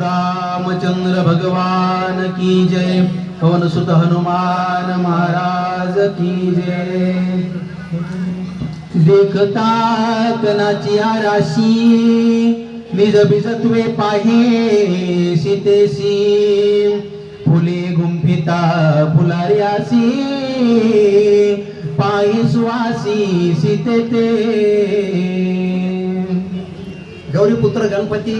रामचंद्र भगवान की जय। पवन सुत हनुमान महाराज की जय। देखता कनाची आराशी निज बिजत्वे पाहे सीतेसी फुले गुंफिता फुलार्यासी पायी सुवासी सीते ते गौरीपुत्र गणपती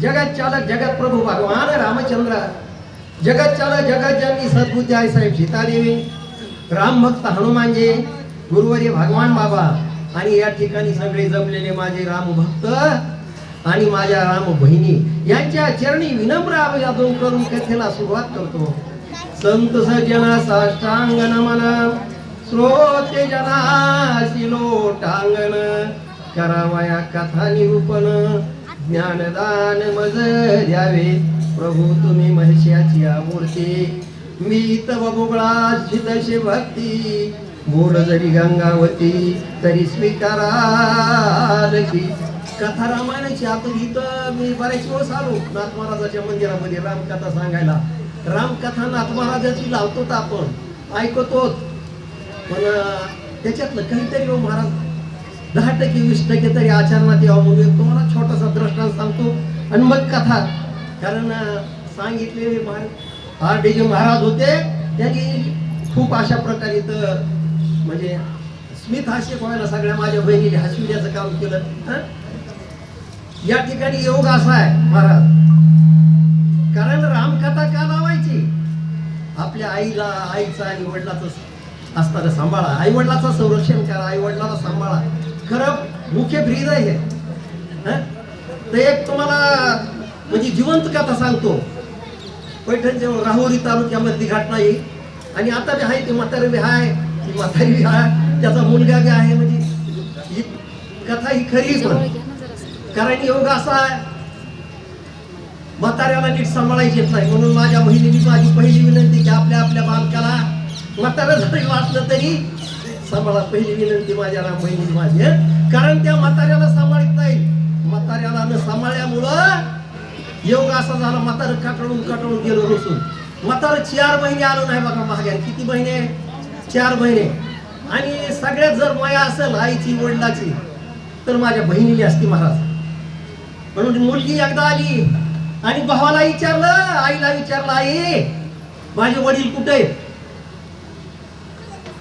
जगत चालक जगत प्रभू भगवान रामचंद्र. जगत चालक जगत जननी सद्बुद्धी आई साहेब सीतादेवी राम भक्त हनुमानजी गुरुवर्य भगवान बाबा. आणि या ठिकाणी सगळे जमलेले माझे राम भक्त आणि माझ्या राम बहिणी. यांच्या चरणी विनम्र अभिवादन करून कथेला सुरुवात करतो. संत सज्जना साष्टांग नमन श्रोते जना लोटांगण. करावया कथा निरूपण. ज्ञानदान मज द्यावे प्रभू तुम्ही महिष्याची मूर्ती मी तव बोबळा शिदशे भक्ती मूळ जरी गंगावती तरी स्वीकारालकी कथा रामायणाची आता इथं मी बऱ्याच वेळेस आलो नाथ महाराजाच्या मंदिरामध्ये रामकथा सांगायला. रामकथा नाथ महाराजाची लावतो आपण. ऐकतोच. पण त्याच्यातलं काहीतरी हो महाराज दहा टक्के वीस टक्के तरी आचरणात यावं म्हणून एक तुम्हाला छोटासा दृष्टांत सांगतो. आणि मग कथा. कारण सांगितलेले Maharaj R D J Maharaj होते त्यांनी खूप अशा प्रकारे इथं म्हणजे स्मित हास्य व्हायला सगळ्या माझ्या बहिणीने हसविण्याचं काम केलं. या ठिकाणी योग असा आहे महाराज. कारण रामकथा का लावायची? आपल्या आईला आईचा आणि वडिलाचं असताना सांभाळा. आई वडिलाचं संरक्षण करा आई वडिलाला सांभाळा. खरं मुख्य ब्रीद आहे. हे. हं? तर एक तुम्हाला म्हणजे जिवंत कथा सांगतो. पैठणच्या राहुरी तालुक्यामधली घटना ही. आणि आता बी आहे ती म्हातारी बी आहे ती म्हातारी बी आहे त्याचा मुलगा बी आहे. म्हणजे ही कथा ही खरी पण. कारण योग असा आहे. म्हाताऱ्याला नीट सांभाळायची येत नाही. म्हणून माझ्या बहिणीने माझी पहिली विनंती की आपल्या आपल्या बालकाला म्हातारा जरी वाचलं तरी सांभाळा. पहिली विनंती माझ्या राम बहिणी माझी कारण त्या म्हाताऱ्याला सांभाळत नाही म्हाताऱ्याला न सांभाळल्यामुळं योग असा झाला म्हातारं काटळून काटळून गेलो रुसून म्हातारं चार महिने आलो नाही बघा महाग्या किती महिने? चार महिने. आणि सगळ्यात जर माया असेल आईची वडिलाची तर माझ्या बहिणीली असती महाराज. म्हणून मुलगी एकदा आली आणि भावाला विचारलं आईला विचारलं आई माझे वडील कुठे आहेत?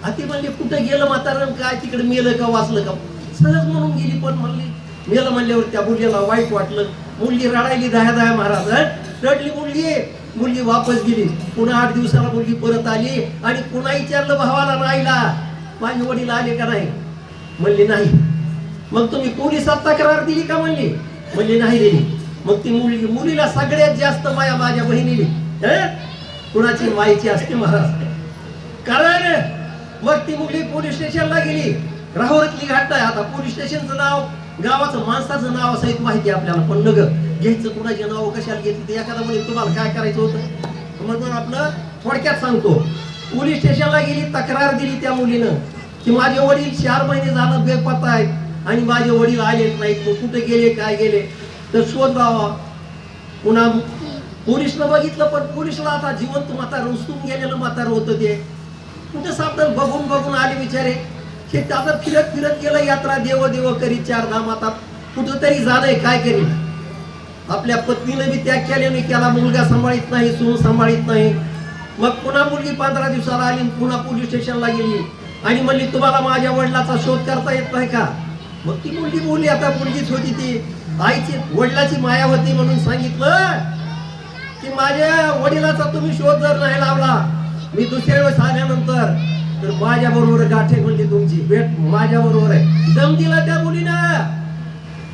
हाती म्हणले कुठं गेलं म्हातारण काय तिकडे मेलं का वाचलं का? सहज म्हणून गेली पण म्हणली मेलं म्हणल्यावर त्या मुलीला वाईट वाटलं. मुलगी रडायली दहा दहा महाराज रडली मुलगी? मुलगी वापस गेली. पुन्हा आठ दिवसाला मुलगी परत आली आणि पुन्हा विचारलं भावाला राहिला माझे वडील आले का नाही? म्हणले नाही. मग तुम्ही पोलिसात तक्रार दिली का? म्हणली. म्हणली नाही दिली. मग ती मुलगी मुलीला सगळ्यात जास्त माया माझ्या बहिणीने कुणाची माईची असते महाराज? कारण मग ती मुलगी पोलीस स्टेशनला गेली. राहुरीतली घटना आहे. आता पोलीस स्टेशनचं नाव गावाचं माणसाचं नाव सहित माहिती आहे आपल्याला. पण नग घ्यायचं कुणाचे नाव कशाला घेतली ते एखादा म्हणजे तुम्हाला काय करायचं होतं? म्हणून आपलं थोडक्यात सांगतो. पोलीस स्टेशनला गेली तक्रार दिली त्या मुलीनं की माझे वडील चार महिने झालं बेपत्ता आहेत आणि माझे वडील आलेच नाहीत. मग कुठे गेले काय गेले? तर शोध लावा पुन्हा पोलिसनं बघितलं पण पोलिसला आता जिवंत म्हातार रुसून गेलेलं म्हातार होतं ते. कुठे सापडलं? बघून बघून आले बिचारे. हे त्याचं फिरत फिरत गेलं यात्रा देव देव करी चार धाम आता. कुठं तरी झालंय काय करील आपल्या पत्नीनं बी त्याग केल्याने त्याला मुलगा सांभाळीत नाही सून सांभाळीत नाही. मग पुन्हा मुलगी पंधरा दिवसाला आली पुन्हा पोलीस स्टेशनला गेली. आणि म्हणली तुम्हाला माझ्या वडिलाचा शोध करता येत नाही का? मग ती मुलगी बोलली आता मुलगीच होती ती. आईची वडिलाची माया होती म्हणून सांगितलं की माझ्या वडिलाचा तुम्ही शोध जर नाही लावला मी दुसऱ्या वेळेस आल्यानंतर तर माझ्या बरोबर गाठे म्हणजे तुमची भेट माझ्या बरोबर आहे. दम दिला त्या मुलीनं.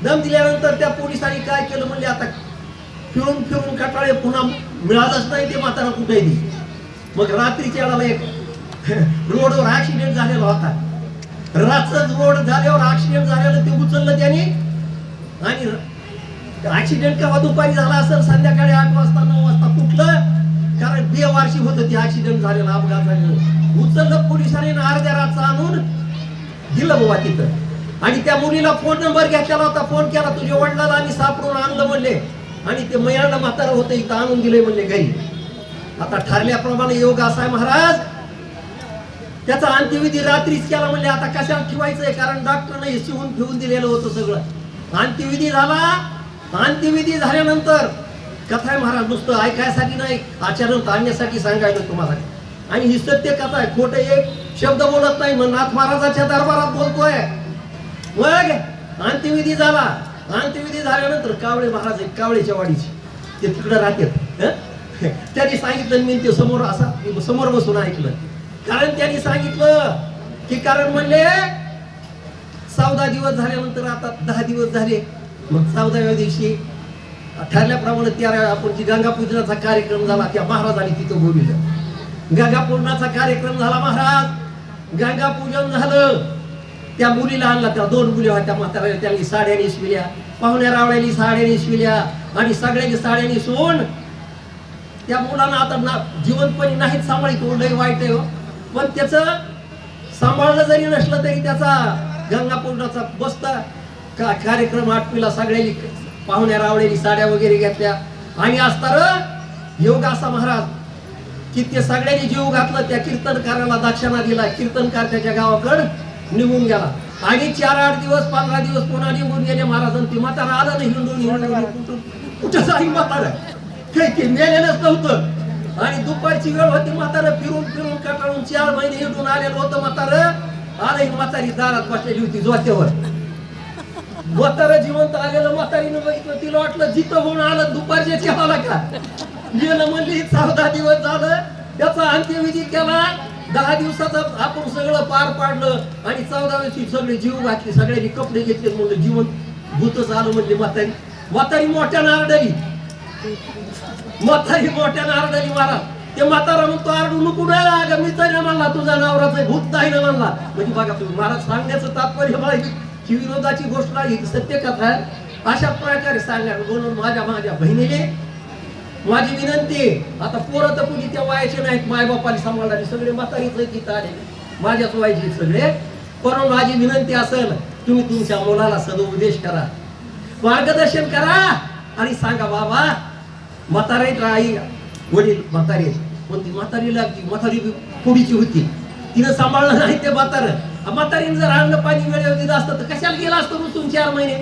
दम दिल्यानंतर त्या पोलिसांनी काय केलं म्हणजे आता फिरून फिरून कटाळे पुन्हा मिळालंच नाही ते म्हातारा कुठे मग रात्रीच्या वेळाला एक रोडवर ऍक्सिडेंट झालेला होता. रातचाच रोड झाल्यावर ऍक्सिडेंट झालेलं ते उचललं त्याने. आणि ऍक्सिडेंट केव्हा दुपारी झाला असेल? संध्याकाळी आठ वाजता नऊ कारण वार्षिक होतं ते ऍक्सिडेंट झालेला अपघात झालेलं? उचललं पोलिसांनी अर्ध्या रात आणून दिलं बाबा तिथं. आणि त्या मुलीला फोन नंबर घेतलेला होता. फोन केला तुझ्या वडिलाला आणि सापडून आणलं म्हणले. आणि ते मयाला म्हातारं होतं इथं आणून दिलंय म्हणले घरी. आता ठरल्याप्रमाणे योग असा आहे महाराज त्याचा अंत्यविधी रात्रीच केला म्हणले. आता कशाला ठेवायचंय? कारण डॉक्टरने शिवून ठेवून दिलेलं होतं सगळं. अंत्यविधी झाला. अंत्यविधी झाल्यानंतर कथा आहे महाराज नुसतं ऐकायसाठी नाही आचरण आणण्यासाठी सांगायचं तुम्हाला. आणि ही सत्य कथा आहे खोटे एक शब्द बोलत नाही मग नाथ महाराजाच्या दरबारात बोलतोय. मग अंत्यविधी झाला. अंत्यविधी झाल्यानंतर कावळे महाराज आहेत कावळेच्या वाडीचे. ते तिकडे राहतात त्यांनी सांगितलं मी ते समोर असा समोर बसून ऐकलं. कारण त्यांनी सांगितलं की कारण म्हणले चौदा दिवस झाल्यानंतर आता दहा दिवस झाले. मग चौदाव्या दिवशी ठरल्याप्रमाणे त्या आपण जी गंगापूजनाचा कार्यक्रम झाला त्या महाराजांनी तिथं बोलविलं. गंगापूजनाचा कार्यक्रम झाला महाराज. गंगापूजन झालं. त्या मुलीला आणला त्या दोन मुली होत्या म्हाताऱ्या त्यांनी साड्या नेसविल्या पाहुण्या रावळ्यांनी साड्या नेसविल्या आणि सगळ्यांनी साड्या नेसवून त्या मुलांना आता ना जीवनपणी नाहीत सांभाळी हो, लय वाईट आहे हो. पण त्याचं सांभाळलं जरी नसलं तरी त्याचा गंगापूर्णाचा बसता का कार्यक्रम आटवीला सगळ्यांनी पाहुण्या रावळ्यांनी साड्या वगैरे घेतल्या. आणि असताना योग असा महाराज की ते सगळ्यांनी जीव घातलं त्या कीर्तनकाराला दाक्षिणा दिला. कीर्तनकार त्याच्या गावाकडं निघून गेला. आणि चार आठ दिवस पंधरा दिवस पुन्हा निघून गेले महाराज. आणि ते म्हातारा आलं नाही हिंडून हिंडून कुठून कुठं जाईल म्हातारा? काही ते मेलेलंच नव्हतं. आणि दुपारची वेळ होती म्हातारा फिरून फिरून कटाळून चार महिने हिंडून आलेलं होतं म्हातारं. आलं ही म्हातारी दारात बसलेली होती जोत्यावर. म्हातारं जिवंत आलेलं म्हातारीनं बघितलं तिला वाटलं जिथं होऊन आलं दुपारच्या जेवायला का? गेलं म्हणली चौदा दिवस झालं त्याचा अंत्यविधी केला. दहा दिवसाचा आपण सगळं पार पाडलं आणि चौदा दिवशी सगळे जीव घातले सगळ्यांनी कपडे घेतले म्हणलं जीवन भूतच आलं म्हणले म्हातारी. म्हातारी मोठ्या नारडली म्हातारी मोठ्या नारडली मारा. ते म्हातारा म्हणतो आरडू नको नाही अगं मी तरी म्हणला तुझा नवराचा भूत नाही ना म्हणला. म्हणजे बघा तुम्ही महाराज सांगण्याचं तात्पर्य मला ही- विनोदाची गोष्ट नाही सत्य कथा अशा प्रकारे सांगा म्हणून माझ्या माझ्या बहिणीने माझी विनंती आता पोरं तर कुणी त्या वयाचे नाहीत मायबापाने सांभाळणारे सगळे म्हातारीच गीत आले. माझ्याच वयाचे सगळे. परंतु माझी विनंती असेल तुम्ही तुमच्या मुलाला सदुपदेश करा. मार्गदर्शन करा आणि सांगा बाबा म्हातारे आई वडील म्हातारे पण ती म्हातारीला ती म्हातारी पुढीची होती. तिनं सांभाळलं नाही ते म्हातार. म्हातारीने जर अन्न पाणी वेळेवर दिलं असतं तर कशाला गेला असतो रुसून चार महिने?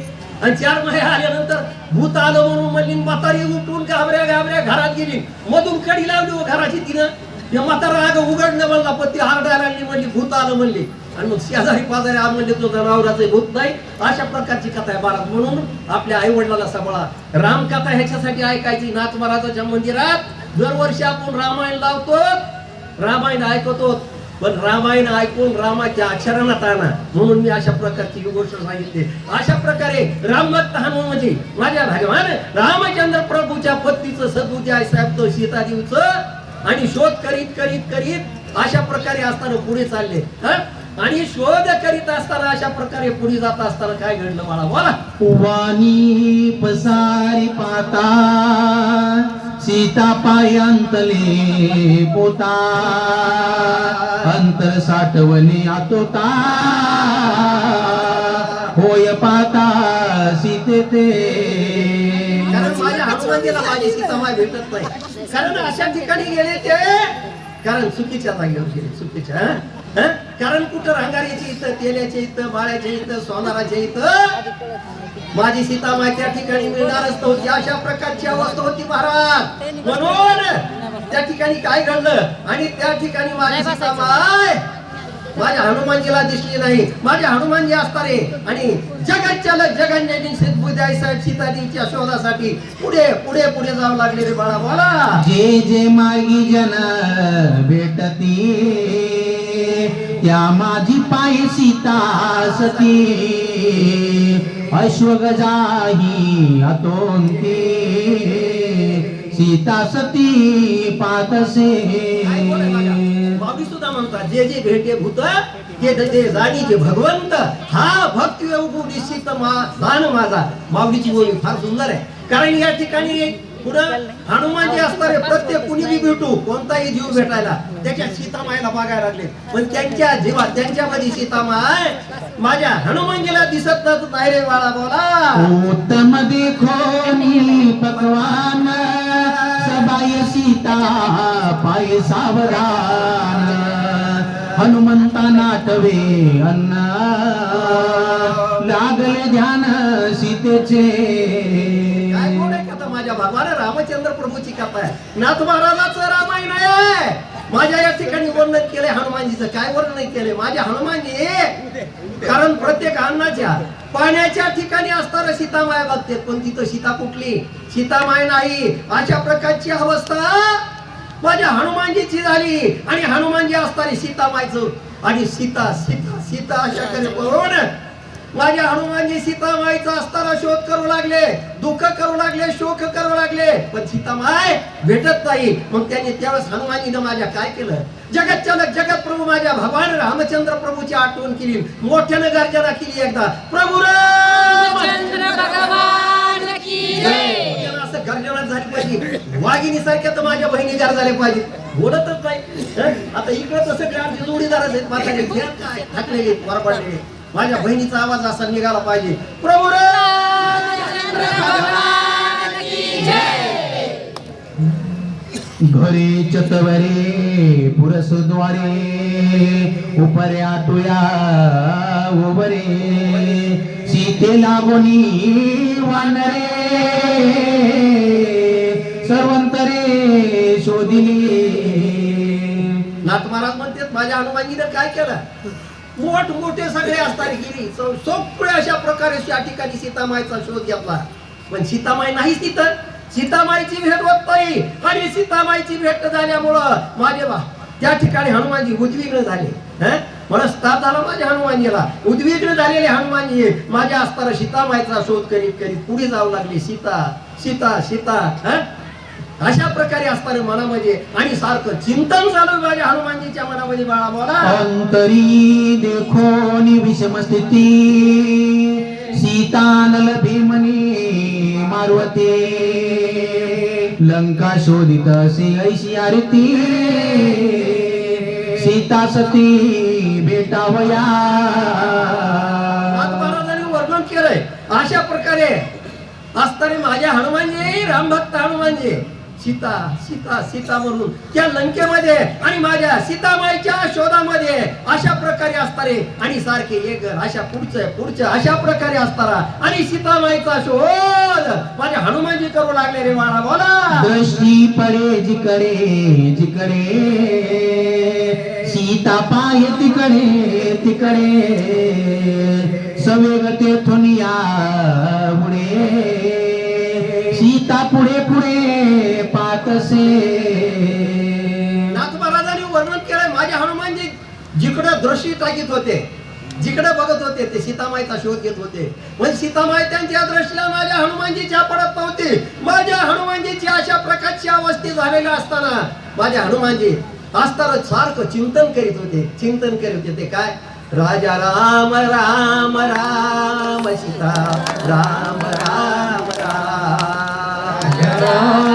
आणि चार महिने आल्यानंतर भूत आलं म्हणून म्हणली म्हातारी उठून घाबऱ्या घाबऱ्या घरात गेली. मधून कडी लावली हो घराची तिनं. त्या म्हातारा आग उघडलं म्हणला पती ती हारडायला लागली म्हणली भूत आलं म्हणली. आणि मग शेजारी पाजारी आ म्हणले तो नवराचं भूत नाही. अशा प्रकारची कथा आहे महाराज म्हणून आपल्या आई वडिलाला सांभाळा रामकथा ह्याच्यासाठी ऐकायची. नाथ महाराजाच्या मंदिरात दरवर्षी आपण रामायण लावतो. रामायण ऐकतो. पण रामायण ऐकून रामाच्या अक्षरांना ताना म्हणून मी अशा प्रकारची ही गोष्ट सांगितली. अशा प्रकारे रामभक्त हनुमान म्हणजे माझ्या भगवान रामचंद्र प्रभूच्या पत्नीचं सद्बुद्धी आहे साहेब तो सीतादेवीचं आणि शोध करीत करीत करीत अशा प्रकारे असताना पुढे चालले. आणि शोध करीत असताना अशा प्रकारे पुढे जात असताना काय घडलं मला बोला. वाणी पसारी पाता सीता पायांतले पोता. अंतर साठवली आतोता. होय पाता सीते ते. कारण माझ्या भेटत नाही. कारण अशा ठिकाणी गेले ते. कारण चुकीच्या जागेवर गेले चुकीच्या कारण कुठं रांगारीच्या इथं तेल्याच्या इथं बाळ्याच्या इथं सोनाराच्या इथं? माझी सीतामाय त्या ठिकाणी मिळणारच नव्हती. अशा प्रकारची अवस्था होती महाराज. म्हणून त्या ठिकाणी काय घडलं? आणि त्या ठिकाणी माझी सीतामाय माझ्या हनुमानजीला दिसली नाही. माझ्या हनुमानजी असताना आणि जगत चालक जगन्यानी सिद्धबुद्धाई साहेब सीताजीच्या शोधासाठी पुढे पुढे पुढे जावं लागले रे बाळा बोला. जे जे मार्गी जन भेटती त्या माझी पाय सीता सती. अश्वगजाही अतोंती. सीता सती पातसे. बाबी सुद्धा म्हणतात जे जे भेटे भूत ते ते जाणीचे भगवंत हा भक्ती निश्चित मान माझा. माऊलीची बोली फार सुंदर आहे. कारण या ठिकाणी पुढं हनुमानजी असणारे प्रत्येक कुणीही भेटू कोणताही जीव भेटायला. त्याच्या सीतामायला बघायला लागले. पण त्यांच्या जीवा त्यांच्यामध्ये सीतामाय माझ्या हनुमानजीला दिसत नाही रे बाळा बोला. उत्तम देखोनी पकवान सबाई सीता पाय सावधान हनुमंता नाटवे अन्न. लागले ध्यान सीतेचे. भगवान रामचंद्र प्रभूची कथा आहे नाथ महाराजाचं रामायण आहे. माझ्या या ठिकाणी वर्णन केलंय हनुमानजीचं. काय वर्णन केलंय? माझ्या हनुमानजी कारण प्रत्येक अन्नाच्या पाण्याच्या ठिकाणी असताना सीतामाया बघते. पण तिथं सीता कुठली? सीतामाय नाही. अशा प्रकारची अवस्था माझ्या हनुमानजीची झाली. आणि हनुमानजी असताना सीतामायचं. आणि सीता सीता सीता अशा करे करून माझ्या हनुमानजी सीतामाईचा असताना शोध करू लागले दुःख करू लागले शोक करू लागले पण सीतामाय भेटत नाही. मग त्यांनी त्यावेळेस हनुमानजीनं माझ्या काय केलं? जगत चालक जगत प्रभू माझ्या भगवान रामचंद्र प्रभूची आठवण केली. मोठ्यानं गर्जना केली एकदा. प्रभू असं गर्जना झाली पाहिजे. वाघिणी सारख्या तर माझ्या बहिणी गार झाल्या पाहिजे. बोलतच नाही? आता इकडे तर सगळे आमचे जोडीदारच आहेत. काय? थकलेले वरपडलेले माझ्या बहिणीचा आवाज असा निघाला पाहिजे. प्रभू घरे चतवरे पुरसद्वारे उपरे आटुया उभरे सीते लागोनी वानरे सर्वंतरे शोधिली. नाथ महाराज म्हणतात माझ्या हनुमानजीनं काय केलं? मोठ मोठे सगळे असतात गिरी सोपळे अशा प्रकारे या ठिकाणी सीतामाईचा शोध घेतला. पण सीतामाई नाहीच तिथं. सीतामाईची भेट होत नाही. आणि सीतामाईची भेट झाल्यामुळं माझे बा त्या ठिकाणी हनुमानजी उद्विग्न झाले. हं? मला स्ताप झाला माझ्या हनुमानजीला. उद्विग्न झालेले हनुमानजी माझ्या असताना सीतामाईचा शोध करीत करीत पुढे जाऊ लागले. सीता सीता सीता हा? अशा प्रकारे असताना मनामध्ये आणि सारखं चिंतन चालू माझ्या हनुमानजीच्या मनामध्ये बाळा बोला अंतरी देखो विषम स्थिती. सीतानल भीमनी मारुते लंका शोधित असे ऐशी आरती सीता सती भेटावया. महाराजांनी वर्णन केलंय. अशा प्रकारे असताना माझ्या हनुमानजी रामभक्त हनुमानजी सीता सीता सीता म्हणून. त्या लंकेमध्ये आणि माझ्या सीतामाईच्या शोधामध्ये अशा प्रकारे असतारे आणि सारखे एक अशा पुढचं पुढचं अशा प्रकारे असताना आणि सीतामाईचा शोध. माझ्या हनुमानजी करू लागले रे मला बोला. दृष्टी पडे जिकडे जिकडे. सीता पाय तिकडे तिकडे. सवेग तेथून या पुढे. सीता पुढे पुढे. पातसे नाथ महाराजांनी वर्णन केलंय माझ्या हनुमानजी जिकडे दृष्टी टाकीत होते जिकडे बघत होते ते सीतामाईचा शोध घेत होते. पण सीतामाई त्यांच्या दृष्टीला माझ्या हनुमानजीच्या पडत नव्हती. माझ्या हनुमानजीची अशा प्रकारची अवस्थी झालेली असताना माझ्या हनुमानजी असताना सारखं चिंतन करीत होते. चिंतन करीत होते ते काय? राजा राम राम राम सीता राम राम राम. राम राम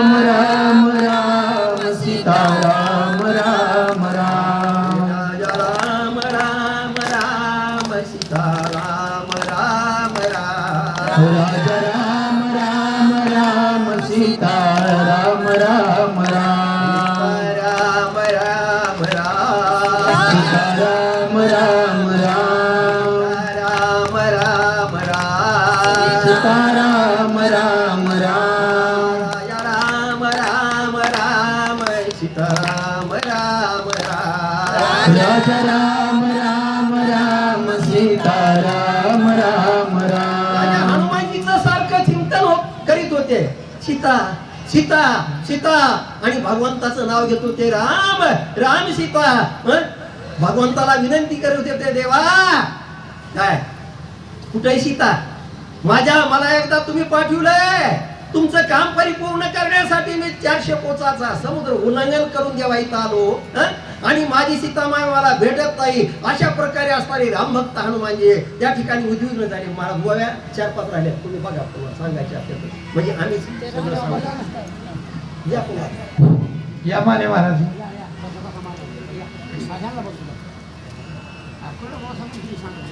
राम राम राम राम राम सीता राम राम। राम राजा राम राम राम सीता राम राम। हनुमानजीचं सारखं चिंतन हो- करीत होते. सीता सीता सीता आणि भगवंताचं नाव घेत होते. राम राम सीता? भगवंताला विनंती करत होते देवा. काय? कुठे सीता? माझ्या मला एकदा तुम्ही पाठवलंय. तुमचं काम परिपूर्ण करण्यासाठी मी चारशे पोचाचा समुद्र उल्लंघन करून जेव्हा इथं आलो हं? आणि माझी सीतामाय मला भेटत नाही. अशा प्रकारे असणारे रामभक्त हनुमानजी त्या ठिकाणी उद्विग्न झाले. महाराज गोव्या चार पाच राहिल्या. तुम्ही बघा पुन्हा सांगायचे असेल. म्हणजे आम्ही सगळं सांगू या पुन्हा या माने महाराज. सांगा.